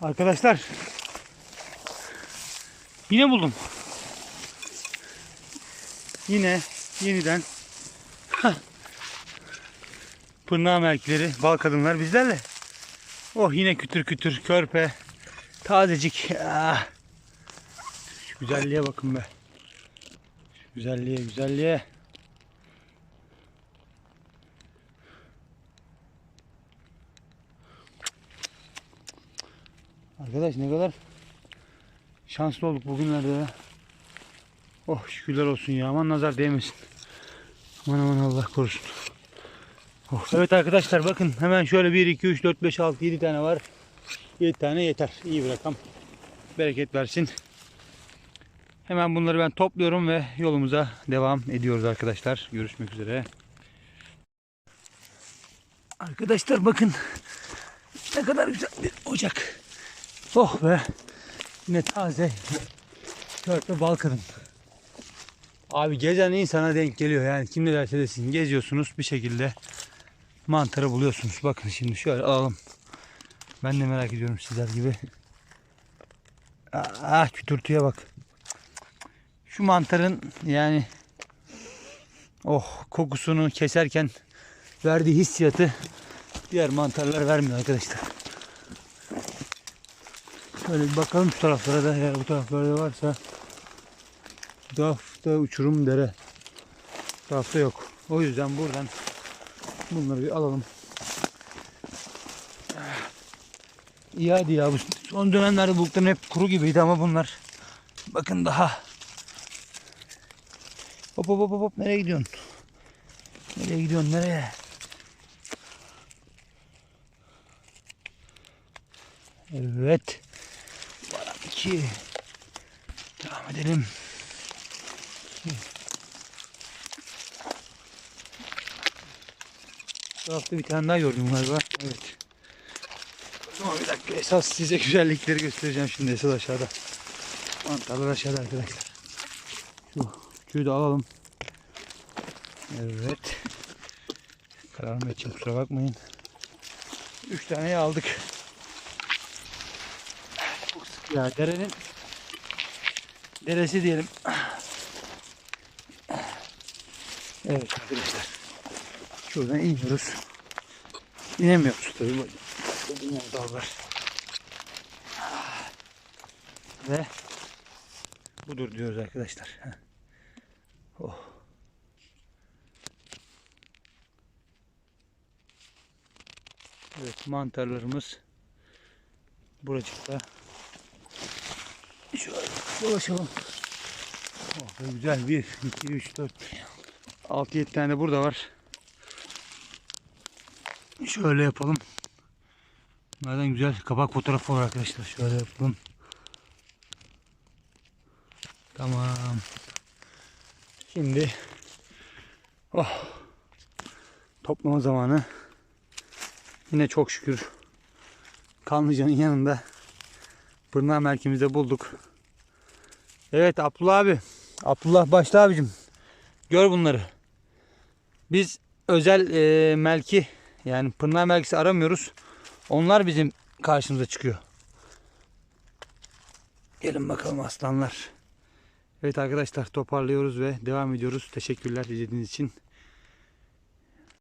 Arkadaşlar yine buldum. Yine yeniden pırnağı merkileri, bal kadınlar bizlerle. Oh yine kütür kütür körpe tazecik. Ah. Şu güzelliğe bakın be. Şu güzelliğe güzelliğe. Arkadaş ne kadar şanslı olduk bugünlerde. Oh şükürler olsun ya. Aman nazar değmesin. Aman aman Allah korusun. Oh. Evet arkadaşlar bakın hemen şöyle 1, 2, 3, 4, 5, 6, 7 tane var. 7 tane yeter. İyi bir rakam. Bereket versin. Hemen bunları ben topluyorum ve yolumuza devam ediyoruz arkadaşlar. Görüşmek üzere. Arkadaşlar bakın ne kadar güzel bir ocak. Oh be. Yine taze. Körpe bal. Abi gezen insana denk geliyor yani kim ne derse desin geziyorsunuz bir şekilde mantarı buluyorsunuz. Bakın şimdi şöyle alalım. Ben de merak ediyorum sizler gibi. Ah kütürtüye bak. Şu mantarın yani oh kokusunu keserken verdiği hissiyatı diğer mantarlar vermiyor arkadaşlar. Şöyle bir bakalım şu taraflara da eğer bu taraflarda varsa bu uçurum dere. Bu yok. O yüzden buradan bunları bir alalım. İyi hadi ya bu son dönemlerde bulutların hep kuru gibiydi ama bunlar bakın daha hop hop hop, hop nereye gidiyorsun? Nereye gidiyorsun nereye? Evet. Bana iki. Devam edelim. Bu hafta bir tane daha gördüm galiba. Evet. O zaman bir dakika esas size güzellikleri göstereceğim şimdi esas aşağıda. Mantarlar aşağıda arkadaşlar. Şu küçüğü de alalım. Evet. Kararım için kusura bakmayın. Üç taneyi aldık. Ya derenin deresi diyelim. Evet arkadaşlar. Şuradan iniyoruz. İnemiyoruz tabii. Bunlar dallar. Ve budur diyoruz arkadaşlar. Oh. Evet mantarlarımız buracıkta. Şöyle dolaşalım. Oh, güzel. 1, 2, 3, 4, 6, 7 tane burada var. Şöyle yapalım. Bunlardan güzel kapak fotoğrafı var arkadaşlar. Şöyle yapalım. Tamam. Şimdi oh, toplama zamanı. Yine çok şükür Kanlıca'nın yanında Pırnağı merkezimizde bulduk. Evet Abdullah abi. Abdullah başla abicim. Gör bunları. Biz özel e, melki yani pırnağı melkisi aramıyoruz. Onlar bizim karşımıza çıkıyor. Gelin bakalım aslanlar. Evet arkadaşlar toparlıyoruz ve devam ediyoruz. Teşekkürler izlediğiniz için.